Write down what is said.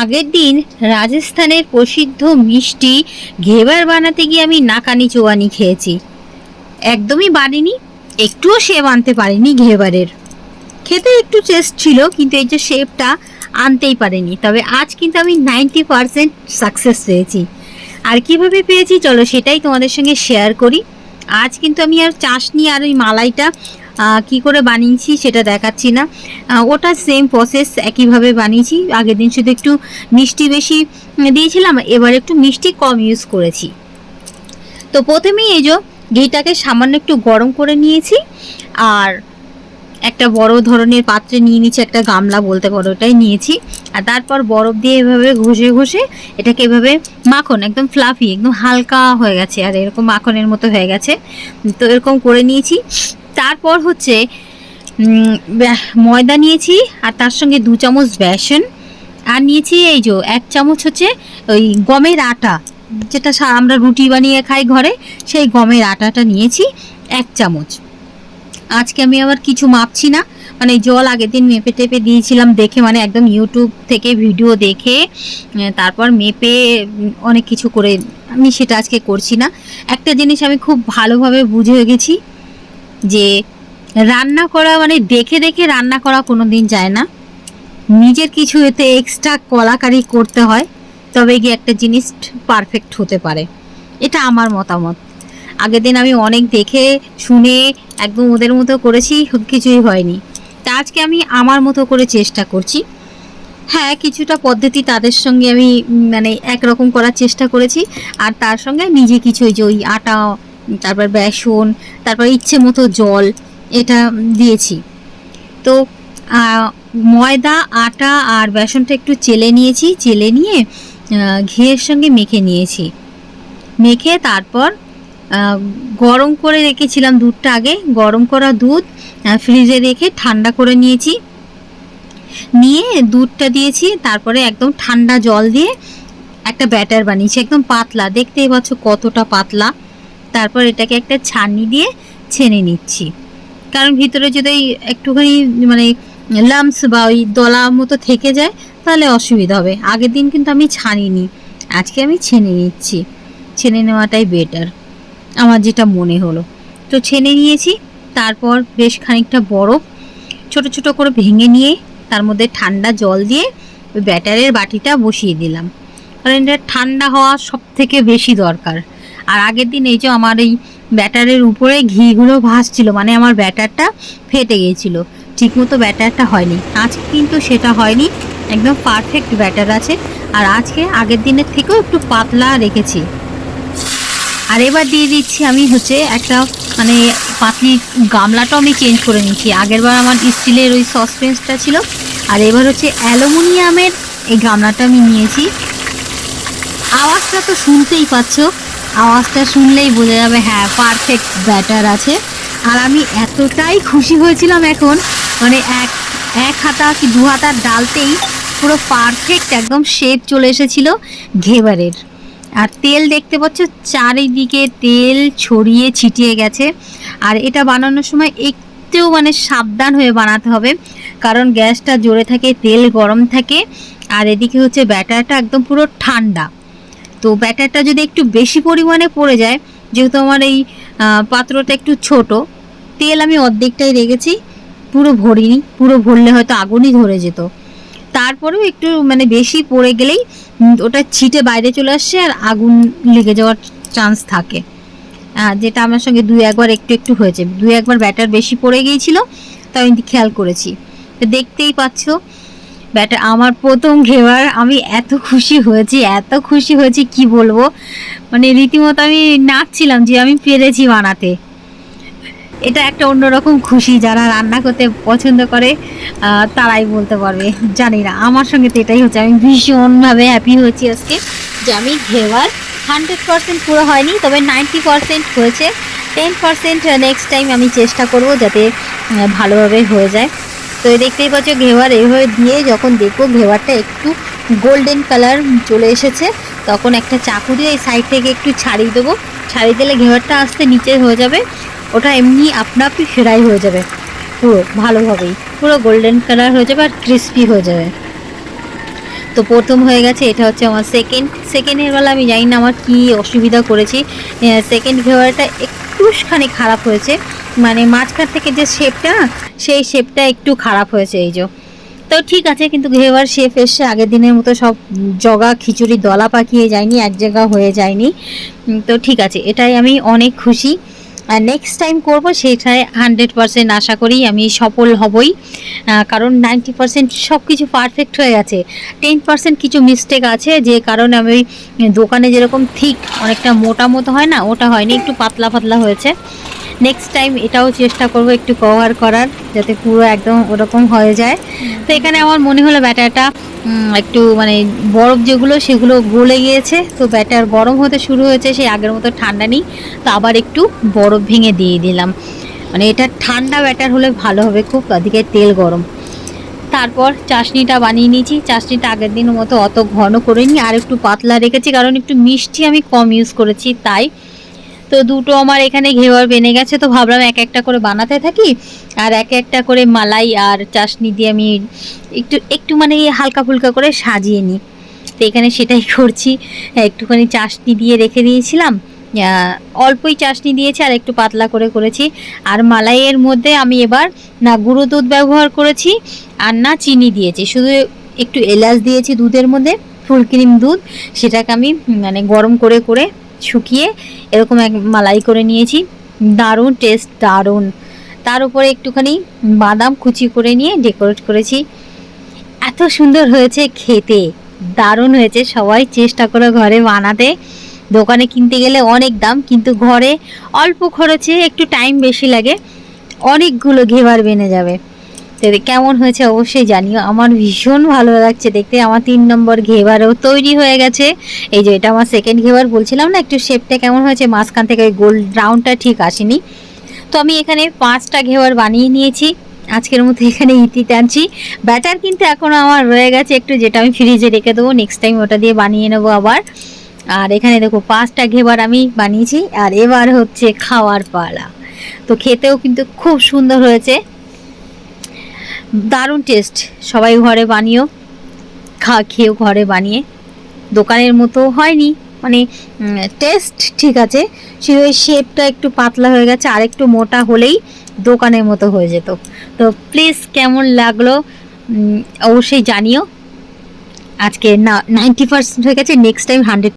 আগের দিন রাজস্থানের প্রসিদ্ধ মিষ্টি ঘেবার বানাতে গিয়ে আমি নাকানি চোয়ানি খেয়েছি। একদমই বানিনি, একটুও শেপ আনতে পারিনি ঘেবারের। খেতে একটু টেস্ট ছিল, কিন্তু এই যে শেপটা আনতেই পারিনি। তবে আজ কিন্তু আমি নাইনটি পারসেন্ট সাকসেস পেয়েছি। আর কীভাবে পেয়েছি, চলো সেটাই তোমাদের সঙ্গে শেয়ার করি। আজ কিন্তু আমি আর চাশনি আর ওই মালাইটা কি করে বানিয়েছি সেটা দেখাচ্ছি না। ওটা সেম প্রসেস একইভাবে বানিয়েছি। আগের দিন শুধু একটু মিষ্টি বেশি দিয়েছিলাম, এবার একটু মিষ্টি কম ইউজ করেছি। তো প্রথমেই এই যে ঘিটাকে সামান্য একটু গরম করে নিয়েছি, আর একটা বড় ধরনের পাত্রে নিয়ে নিয়েছি, একটা গামলা বলতে পারো ওটাই নিয়েছি। আর তারপর বরফ দিয়ে এভাবে ঘষে ঘষে এটাকে এভাবে মাখন, একদম ফ্লাফি একদম হালকা হয়ে গেছে, আর এরকম মাখনের মতো হয়ে গেছে। তো এরকম করে নিয়েছি। তারপর হচ্ছে ময়দা নিয়েছি আর তার সঙ্গে দু চামচ বেসন। আর নিয়েছি এই যে এক চামচ হচ্ছে ওই গমের আটা, যেটা আমরা রুটি বানিয়ে খাই ঘরে, সেই গমের আটাটা নিয়েছি এক চামচ। আজকে আমি আবার কিছু মাপছি না মানে জল আগের দিন মেপে টেপে দিয়েছিলাম দেখে মানে একদম ইউটিউব থেকে ভিডিও দেখে তারপর মেপে অনেক কিছু করে আমি সেটা আজকে করছি না। একটা জিনিস আমি খুব ভালোভাবে বুঝে গেছি যে রান্না করা মানে দেখে দেখে রান্না করা কোনো দিন যায় না। নিজের কিছু এতে এক্সট্রা কলাকারি করতে হয়, তবে গিয়ে একটা জিনিস পারফেক্ট হতে পারে। এটা আমার মতামত। আগের দিন আমি অনেক দেখে, শুনে একদম ওদের মতো করেছি, কিছুই হয়নি। তা আজকে আমি আমার মতো করে চেষ্টা করছি। হ্যাঁ কিছুটা পদ্ধতি তাদের সঙ্গে আমি মানে একরকম করার চেষ্টা করেছি। আর তার সঙ্গে নিজে কিছু ওই যে ওই আটা তারপর বেসন, তারপর ইচ্ছে মতো জল এটা দিয়েছি। তো ময়দা, আটা আর বেসনটা একটু চেলে নিয়েছি, চেলে নিয়ে ঘিয়ের সঙ্গে মেখে নিয়েছি। মেখে তারপর গরম করে রেখেছিলাম দুধটা আগে, গরম করা দুধ ফ্রিজে রেখে ঠান্ডা করে নিয়েছি। নিয়ে দুধটা দিয়েছি, তারপরে একদম ঠান্ডা জল দিয়ে একটা ব্যাটার বানিয়েছি, একদম পাতলা, দেখতেই পাচ্ছ কতটা পাতলা। তারপর এটাকে একটা ছানি দিয়ে ছেনে নিচ্ছি। কারণ ভিতরে যদি একটুখানি মানে লামস বা ওই দলা মতো থেকে যায়, তাহলে অসুবিধা হবে। আগের দিন কিন্তু আমি ছানিনি, আজকে আমি ছেনে নিচ্ছি। ছেনে নেওয়াটাই বেটার আমার যেটা মনে হলো। তো ছেনে নিয়েছি, তারপর বেশ খানিকটা বরফ, ছোট ছোট করে ভেঙে নিয়ে তার মধ্যে ঠান্ডা জল দিয়ে ওই ব্যাটারের বাটিটা বসিয়ে দিলাম। কারণ এটা ঠান্ডা হওয়া সব থেকে বেশি দরকার। আর আগের দিন এই যে আমার এই ব্যাটারের উপরে ঘিগুলো ভাসছিল মানে আমার ব্যাটারটা ফেটে গিয়েছিল। ঠিকমতো ব্যাটারটা হয়নি। আজকে কিন্তু সেটা হয়নি। একদম পারফেক্ট ব্যাটার আছে। আর আজকে আগের দিনের থেকেও একটু পাতলা রেখেছি। আর এবার দিয়ে দিচ্ছি আমি হচ্ছে একটা মানে পাতলি গামলাটাও আমি চেঞ্জ করে নিচ্ছি আগেরবার আমার স্টিলের ওই সসপেন্সটা ছিল। আর এবার হচ্ছে অ্যালুমিনিয়ামের এই গামলাটা আমি নিয়েছি। আওয়াজটা তো শুনতেই পাচ্ছ। আওয়াজটা শুনলেই বোঝা যাবে হ্যাঁ পারফেক্ট ব্যাটার আছে। আর আমি এতটাই খুশি হয়েছিলাম এখন মানে এক এক হাতা কি দু হাতার ডালতেই পুরো পারফেক্ট একদম শেপ চলে এসেছিল ঘেবারের। আর তেল দেখতে পাচ্ছ, চারিদিকে তেল ছড়িয়ে ছিটিয়ে গেছে। আর এটা বানানোর সময় একটু মানে সাবধান হয়ে বানাতে হবে, কারণ গ্যাসটা জোরে থাকে, তেল গরম থাকে, আর এদিকে হচ্ছে ব্যাটারটা একদম পুরো ঠান্ডা। তো ব্যাটারটা যদি একটু বেশি পরিমাণে পড়ে যায়, যেহেতু আমার এই পাত্রটা একটু ছোট, তেল আমি অর্ধেকটাই রেখেছি, পুরো ভরিনি, পুরো ভরলে হয়তো আগুনই ধরে যেত। তারপরেও একটু মানে বেশি পড়ে গেলেই ওটা ছিটে বাইরে চলে আসছে আর আগুন লেগে যাওয়ার চান্স থাকে। যেটা আমার সঙ্গে দুই একবার একটু একটু হয়েছে। দুই একবার ব্যাটার বেশি পড়ে গিয়েছিল, তাই আমি খেয়াল করেছি। দেখতেই পাচ্ছ ব্যাটার আমার প্রথম ঘেবার আমি এত খুশি হয়েছি, এত খুশি হয়েছি, কি বলব? মানে রীতিমতো আমি নাচছিলাম যে আমি পেরেছি বানাতে। এটা একটা অন্যরকম খুশি, যারা রান্না করতে পছন্দ করে তারাই বলতে পারবে। জানি না, আমার সঙ্গে তো এটাই হচ্ছে, আমি ভীষণভাবে হ্যাপি হয়েছি আজকে যে আমি ঘেবার হান্ড্রেড পার্সেন্ট পুরো হয়নি, তবে নাইনটি পার্সেন্ট হয়েছে। টেন পার্সেন্ট নেক্সট টাইম আমি চেষ্টা করব যাতে ভালোভাবে হয়ে যায়। তো দেখতেই পাচ্ছ, ঘেওয়ার এইভাবে দিয়ে যখন দেখব ঘেওয়ারটা একটু গোল্ডেন কালার চলে এসেছে, তখন একটা চাকু দিয়ে এই সাইড থেকে একটু ছাড়িয়ে দেবো। ছাড়িয়ে দিলে ঘেওয়ারটা আস্তে নিচে হয়ে যাবে, ওটা এমনি আপনা আপনি ফ্রাই হয়ে যাবে। পুরো ভালোভাবেই, পুরো গোল্ডেন কালার হয়ে যাবে আর ক্রিস্পি হয়ে যাবে। তো প্রথম হয়ে গেছে, এটা হচ্ছে আমার সেকেন্ড সেকেন্ডের বেলা আমি জানি না আমার কি অসুবিধা করেছি। সেকেন্ড ঘেওয়ারটা ঘেওয়াটা একটুখানি খারাপ হয়েছে। মানে মাঝখান থেকে যে শেপটা সেই শেপটা একটু খারাপ হয়েছে এই যে। তো ঠিক আছে, কিন্তু ঘেওয়ার শেপ এসে আগের দিনের মতো সব জগা খিচুড়ি দলা পাকিয়ে যায়নি, এক জায়গা হয়ে যায়নি। তো ঠিক আছে, এটাই আমি অনেক খুশি। নেক্সট টাইম করব সেটাই হান্ড্রেড পারসেন্ট আশা করি আমি সফল হবই। কারণ নাইনটি পারসেন্ট সব কিছু পারফেক্ট হয়ে গেছে। টেন পারসেন্ট কিছু মিস্টেক আছে, যে কারণে আমি দোকানে যেরকম ঠিক অনেকটা মোটা মতো হয় না, ওটা হয়নি, একটু পাতলা পাতলা হয়েছে। নেক্সট টাইম এটাও চেষ্টা করব একটু কভার করার, যাতে পুরো একদম ওরকম হয়ে যায়। তো এখানে আমার মনে হলো ব্যাটারটা একটু মানে বরফ যেগুলো, সেগুলো গলে গিয়েছে। তো ব্যাটার গরম হতে শুরু হয়েছে, সেই আগের মতো ঠান্ডা নেই। তো আবার একটু বরফ ভেঙে দিয়ে দিলাম। মানে এটা ঠান্ডা ব্যাটার হলে ভালো হবে, খুব ওদিকে তেল গরম। তারপর চাশনিটা বানিয়ে নিয়েছি। চাশনিটা আগের দিনের মতো অত ঘন করে করিনি, আর একটু পাতলা রেখেছি, কারণ একটু মিষ্টি আমি কম ইউজ করেছি, তাই তো দুটো আমার এখানে ঘেওয়ার বেনে গেছে, তো ভাবলাম এক একটা করে বানাতে থাকি, আর এক একটা করে মালাই আর চাশনি দিয়ে আমি একটু একটু মানে হালকা ফুলকা করে সাজিয়ে নিই। তো এখানে সেটাই করছি, একটুখানি চাশনি দিয়ে রেখে দিয়েছিলাম অল্পই চাশনি দিয়েছি আর একটু পাতলা করে করেছি। আর মালাইয়ের মধ্যে আমি এবার না গুঁড়ো দুধ ব্যবহার করেছি, আর না চিনি দিয়েছি, শুধু একটু এলাচ দিয়েছি দুধের মধ্যে, ফুল ক্রিম দুধ, সেটাকে আমি মানে গরম করে করে শুকিয়ে এরকম এক মালাই করে নিয়েছি। দারুণ টেস্ট দারুণ। তার উপরে একটুখানি বাদাম কুচি করে নিয়ে ডেকোরেট করেছি। এত সুন্দর হয়েছে খেতে। দারুণ হয়েছে। সবাই চেষ্টা করে ঘরে বানাতে। দোকানে কিনতে গেলে অনেক দাম, কিন্তু ঘরে অল্প খরচে একটু টাইম বেশি লাগে। অনেকগুলো ঘেবার বেনে যাবে। তো কেমন হয়েছে অবশ্যই জানিও। আমার ভীষণ ভালো লাগছে দেখতে। আমার তিন নম্বর ঘেবারও তৈরি হয়ে গেছে। এই যে, এটা আমার সেকেন্ড ঘেবার বলছিলাম না, একটু শেপটা কেমন হয়েছে, মাঝখান থেকে ওই গোল রাউন্ডটা ঠিক আসেনি। তো আমি এখানে পাঁচটা ঘেবার বানিয়ে নিয়েছি। আজকের মতো এখানে ইতিতে টানছি ব্যাটার কিন্তু এখনও আমার রয়ে গেছে একটু, যেটা আমি ফ্রিজে রেখে দেবো। নেক্সট টাইম ওটা দিয়ে বানিয়ে নেব আবার। আর এখানে দেখো, পাঁচটা ঘেবার আমি বানিয়েছি। আর এবার হচ্ছে খাওয়ার পালা। তো খেতেও কিন্তু খুব সুন্দর হয়েছে। দারুণ টেস্ট সবাই ঘরে বানিও, খা, খেয়েও ঘরে বানিয়ে। দোকানের মতো হয়নি মানে টেস্ট ঠিক আছে, শুধু ওই শেপটা একটু পাতলা হয়ে গেছে আর একটু মোটা হলেই দোকানের মতো হয়ে যেত। তো প্লিজ কেমন লাগল অবশ্যই জানিও। আজকে না নাইনটি পার্সেন্ট হয়ে গেছে নেক্সট টাইম হান্ড্রেড